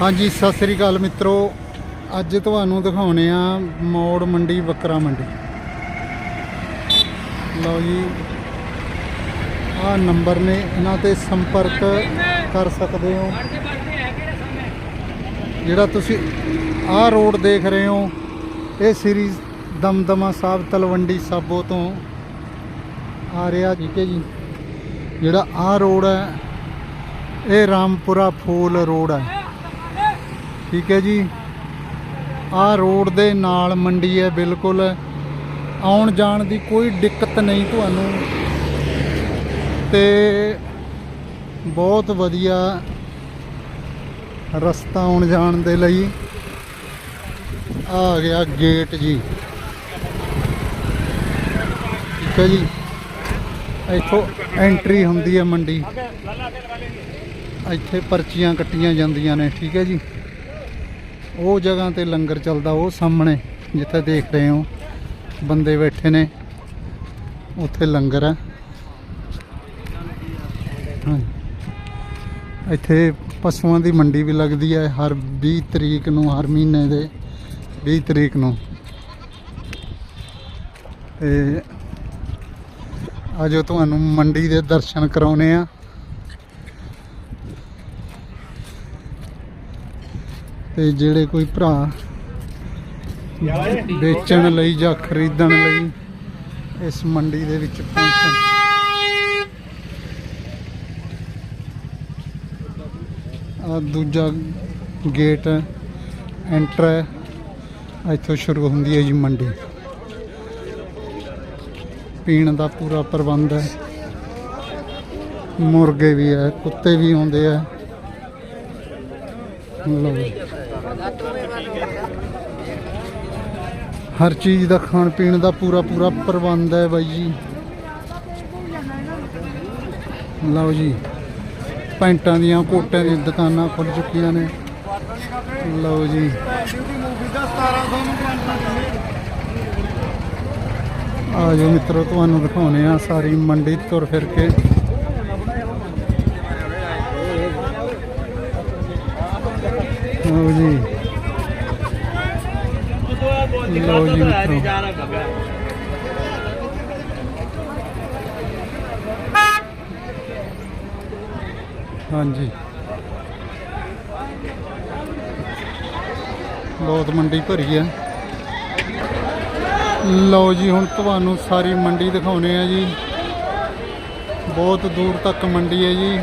ਹਾਂਜੀ, ਸਤਿ ਸ੍ਰੀ ਅਕਾਲ ਮਿੱਤਰੋ। ਅੱਜ ਤੁਹਾਨੂੰ ਦਿਖਾਉਣੇ ਆ ਮੋੜ ਮੰਡੀ, ਬੱਕਰਾ ਮੰਡੀ। ਲਓ ਜੀ, ਆਹ ਨੰਬਰ ਨੇ, ਇਹਨਾਂ ਤੇ ਸੰਪਰਕ ਕਰ ਸਕਦੇ ਹੋ। ਜਿਹੜਾ ਤੁਸੀਂ ਆਹ ਰੋਡ ਦੇਖ ਰਹੇ ਹੋ, ਇਹ ਸ੍ਰੀ ਦਮਦਮਾ ਸਾਹਿਬ ਤਲਵੰਡੀ ਸਾਬੋ ਤੋਂ ਆ ਰਿਹਾ ਠੀਕ ਹੈ ਜੀ। ਜਿਹੜਾ ਆਹ ਰੋਡ ਹੈ, ਇਹ ਰਾਮਪੁਰਾ ਫੂਲ ਰੋਡ ਹੈ। ਠੀਕ ਹੈ ਜੀ। ਆਹ ਰੋਡ ਦੇ ਨਾਲ ਮੰਡੀ ਹੈ ਬਿਲਕੁਲ। ਆਉਣ ਜਾਣ ਦੀ ਕੋਈ ਦਿੱਕਤ ਨਹੀਂ ਤੁਹਾਨੂੰ। ਤੇ ਬਹੁਤ ਵਧੀਆ ਰਸਤਾ ਆਉਣ ਜਾਣ ਦੇ ਲਈ। ਆ ਗਿਆ ਗੇਟ ਜੀ। ਠੀਕ ਹੈ ਜੀ। ਇੱਥੋਂ ਐਂਟਰੀ ਹੁੰਦੀ ਹੈ ਮੰਡੀ। ਇੱਥੇ ਪਰਚੀਆਂ ਕੱਟੀਆਂ ਜਾਂਦੀਆਂ ਨੇ। ਠੀਕ ਹੈ ਜੀ। ਉਹ ਜਗ੍ਹਾ ਤੇ ਲੰਗਰ ਚੱਲਦਾ ਉਹ ਸਾਹਮਣੇ, ਜਿੱਥੇ ਦੇਖ ਰਹੇ ਹੋ, ਬੰਦੇ ਬੈਠੇ ਨੇ, ਉੱਥੇ ਲੰਗਰ ਹੈ। ਇੱਥੇ ਪਸ਼ੂਆਂ ਦੀ ਮੰਡੀ ਵੀ ਲੱਗਦੀ ਹੈ ਹਰ 20 ਤਰੀਕ ਨੂੰ, ਹਰ ਮਹੀਨੇ ਦੇ 20 ਤਰੀਕ ਨੂੰ। ਤੇ ਅਜੋ ਤੁਹਾਨੂੰ ਮੰਡੀ ਦੇ ਦਰਸ਼ਨ ਕਰਾਉਨੇ ਆ। ਤੇ ਜਿਹੜੇ ਕੋਈ ਭਰਾ ਵੇਚਣ ਲਈ ਜਾਂ ਖਰੀਦਣ ਲਈ ਇਸ ਮੰਡੀ ਦੇ ਵਿੱਚ ਪਹੁੰਚਣ। ਆ ਦੂਜਾ ਗੇਟ ਐਂਟਰ ਹੈ। ਇੱਥੋਂ ਸ਼ੁਰੂ ਹੁੰਦੀ ਹੈ ਜੀ ਮੰਡੀ। ਪੀਣ ਦਾ ਪੂਰਾ ਪ੍ਰਬੰਧ ਹੈ। ਮੁਰਗੇ ਵੀ ਹੈ, ਕੁੱਤੇ ਵੀ ਆਉਂਦੇ ਆ। ਲਓ ਹਰ ਚੀਜ਼ ਦਾ ਖਾਣ ਪੀਣ ਦਾ ਪੂਰਾ ਪੂਰਾ ਪ੍ਰਬੰਧ ਹੈ ਬਾਈ ਜੀ। ਲਓ ਜੀ, ਪੈਂਟਾਂ ਦੀਆਂ ਕੋਟਾਂ ਦੀਆਂ ਦੁਕਾਨਾਂ ਖੁੱਲ ਚੁੱਕੀਆਂ ਨੇ। ਲਓ ਜੀ। ਆ ਜਾਓ ਮਿੱਤਰੋ, ਤੁਹਾਨੂੰ ਦਿਖਾਉਣੇ ਆ ਸਾਰੀ ਮੰਡੀ ਤੁਰ ਫਿਰ ਕੇ। ਲਓ ਜੀ। ਲਓ ਜੀ ਮਿੱਤਰੋ। ਹਾਂਜੀ। ਬਹੁਤ ਮੰਡੀ ਭਰੀ ਹੈ ਲਓ ਜੀ ਹੁਣ ਤੁਹਾਨੂੰ ਸਾਰੀ ਮੰਡੀ ਦਿਖਾਉਣੇ ਆ ਜੀ। ਬਹੁਤ ਦੂਰ ਤੱਕ ਮੰਡੀ ਹੈ ਜੀ।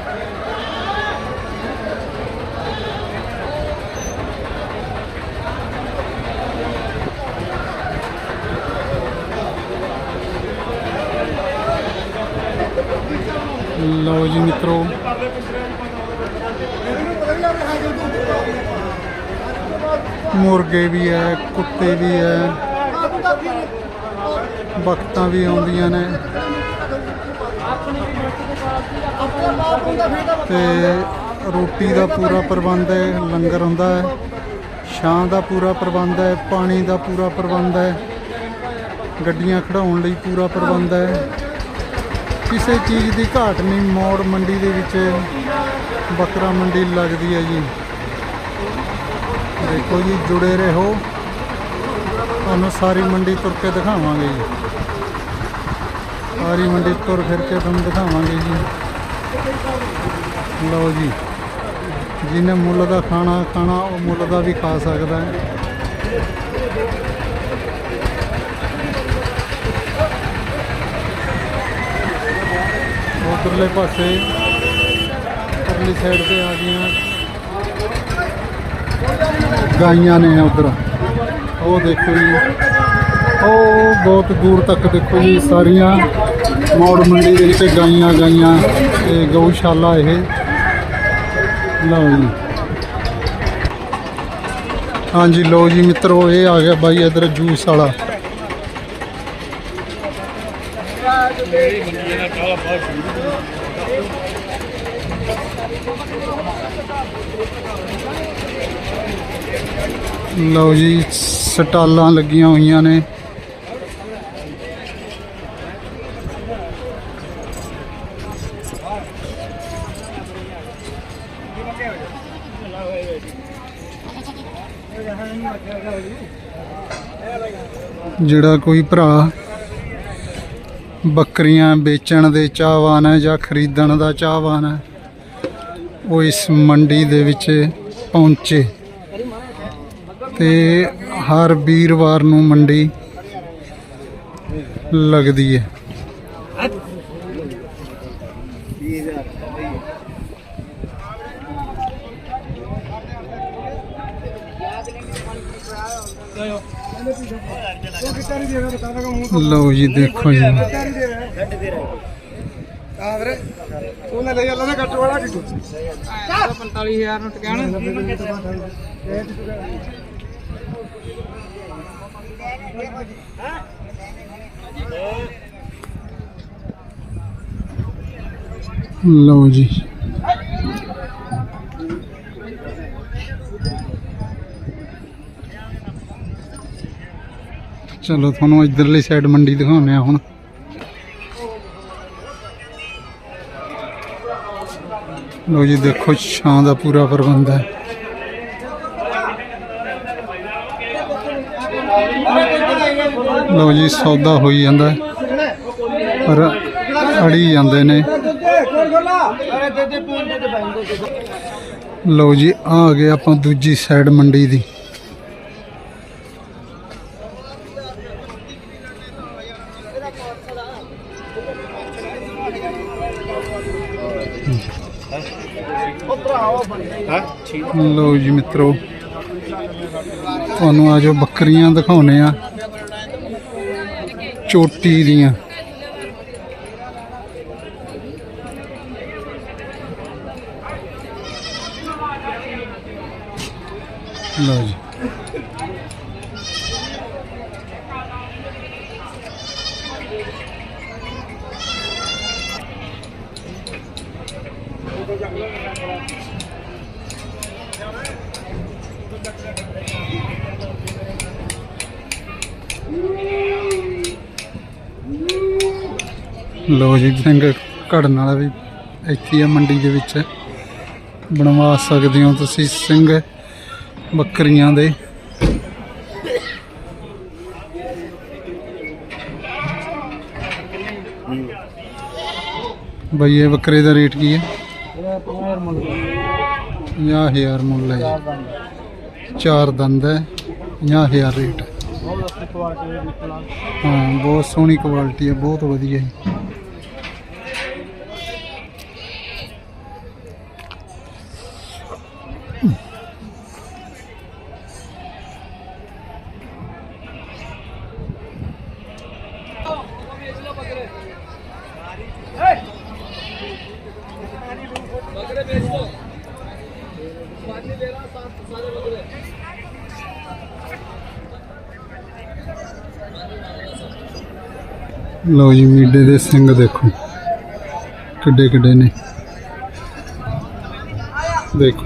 ਲਓ ਜੀ ਮਿੱਤਰੋ। ਮੁਰਗੇ ਵੀ ਹੈ, ਕੁੱਤੇ ਵੀ ਹੈ। ਬਖਤਾਂ ਵੀ ਆਉਂਦੀਆਂ ਨੇ। ਤੇ ਰੋਟੀ ਦਾ ਪੂਰਾ ਪ੍ਰਬੰਧ ਹੈ, ਲੰਗਰ ਹੁੰਦਾ ਹੈ। ਛਾਂ ਦਾ ਪੂਰਾ ਪ੍ਰਬੰਧ ਹੈ, ਪਾਣੀ ਦਾ ਪੂਰਾ ਪ੍ਰਬੰਧ ਹੈ। ਗੱਡੀਆਂ ਖੜਾਉਣ ਲਈ ਪੂਰਾ ਪ੍ਰਬੰਧ ਹੈ। ਕਿਸੇ ਚੀਜ਼ ਦੀ ਘਾਟ ਨਹੀਂ, ਮੋੜ ਮੰਡੀ ਦੇ ਵਿੱਚ ਬੱਕਰਾ ਮੰਡੀ ਲੱਗਦੀ ਹੈ ਜੀ। ਦੇਖੋ ਜੀ, ਜੁੜੇ ਰਹੋ। ਤੁਹਾਨੂੰ ਸਾਰੀ ਮੰਡੀ ਤੁਰ ਕੇ ਦਿਖਾਵਾਂਗੇ ਜੀ। ਸਾਰੀ ਮੰਡੀ ਤੁਰ ਫਿਰ ਕੇ ਤੁਹਾਨੂੰ ਦਿਖਾਵਾਂਗੇ ਜੀ। ਲਓ ਜੀ, ਜਿਹਨੇ ਮੁੱਲ ਦਾ ਖਾਣਾ ਖਾਣਾ, ਉਹ ਮੁੱਲ ਦਾ ਵੀ ਖਾ ਸਕਦਾ ਹੈ। ਉਧਰਲੇ ਪਾਸੇ ਪਰਲੀ ਸਾਈਡ ਤੇ ਆ ਗਈਆਂ। ਗਾਈਆਂ ਨੇ ਉਧਰ। ਉਹ ਦੇਖੋ ਜੀ ਉਹ ਬਹੁਤ ਦੂਰ ਤੱਕ ਦੇਖੋ ਜੀ ਸਾਰੀਆਂ ਮੌੜ ਮੰਡੀ ਦੇ ਵਿੱਚ ਗਾਈਆਂ ਗਾਈਆਂ ਤੇ ਗਊਸ਼ਾਲਾ ਇਹ। ਲਓ ਜੀ। ਹਾਂਜੀ ਲਓ ਜੀ ਮਿੱਤਰੋ ਇਹ ਆ ਗਿਆ ਬਾਈ ਇਧਰ ਜੂਸ ਵਾਲਾ। ਲਓ ਜੀ ਸਟਾਲਾਂ ਲੱਗੀਆਂ ਹੋਈਆਂ ਨੇ। ਜਿਹੜਾ ਕੋਈ ਭਰਾ ਬੱਕਰੀਆਂ ਵੇਚਣ ਦੇ ਚਾਹਵਾਨ ਹੈ ਜਾਂ ਖਰੀਦਣ ਦਾ ਚਾਹਵਾਨ ਹੈ, ਉਹ ਇਸ ਮੰਡੀ ਦੇ ਵਿੱਚ ਪਹੁੰਚੇ। ਤੇ ਹਰ ਵੀਰਵਾਰ ਨੂੰ ਮੰਡੀ ਲੱਗਦੀ ਹੈ। ਲਓ ਜੀ, ਦੇਖੋ ਜੀ। ਉਹਨੇ ਲੈ ਜਾਂਦਾ ਨਾ ਕੱਟ ਵਾਲਾ ਕਿੱਥੋਂ 45000 ਨੂੰ ਟਿਕਾਣਾ ਲਓ ਜੀ। ਚਲੋ ਤੁਹਾਨੂੰ ਇਧਰਲੀ ਸਾਈਡ ਮੰਡੀ ਦਿਖਾਉਂਦੇ ਆ ਹੁਣ। ਲਓ ਜੀ, ਦੇਖੋ ਛਾਂ ਦਾ ਪੂਰਾ ਪ੍ਰਬੰਧ ਹੈ। ਲਓ ਜੀ, ਸੌਦਾ ਹੋਈ ਜਾਂਦਾ ਪਰ ਅੜੀ ਜਾਂਦੇ ਨੇ। ਲਓ ਜੀ, ਆ ਗਏ ਆਪਾਂ ਦੂਜੀ ਸਾਈਡ ਮੰਡੀ ਦੀ। ਲਓ ਜੀ ਮਿੱਤਰੋ ਤੁਹਾਨੂੰ ਆ ਜੋ ਬੱਕਰੀਆਂ ਦਿਖਾਉਨੇ ਆ। ਚੋਟੀ ਦੀਆਂ। ਲਓ ਜੀ। ਲਓ ਜੀ ਸਿੰਘ ਘੜਨ ਵਾਲਾ ਵੀ ਇੱਥੇ ਆ ਮੰਡੀ ਦੇ ਵਿੱਚ। ਬਣਵਾ ਸਕਦੇ ਹੋ ਤੁਸੀਂ ਸਿੰਘ ਬੱਕਰੀਆਂ ਦੇ। ਬਈ ਇਹ ਬੱਕਰੇ ਦਾ ਰੇਟ ਕੀ ਹੈ? 50000 ਮੁੱਲ ਹੈ ਜੀ। ਚਾਰ ਦੰਦ ਹੈ 50000 ਰੇਟ ਹਾਂ। ਬਹੁਤ ਸੋਹਣੀ ਕੁਆਲਿਟੀ ਹੈ, ਬਹੁਤ ਵਧੀਆ ਹੈ। ਲੋ ਜੀ ਮੀਡੇ ਦੇ ਸਿੰਘ ਦੇਖੋ। ਕਿੱਡੇ ਕਿੱਡੇ ਨੇ। ਦੇਖੋ।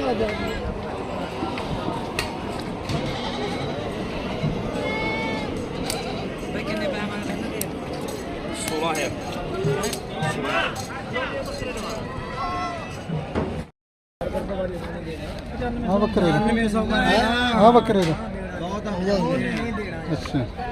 ਬੁਲਾਉਣ ਦਾ ਫਾਇਦਾ ਆ ਜਾਏਗਾ ਇਹ ਸਾਰਾ ਬੋਲਦਾਰੇ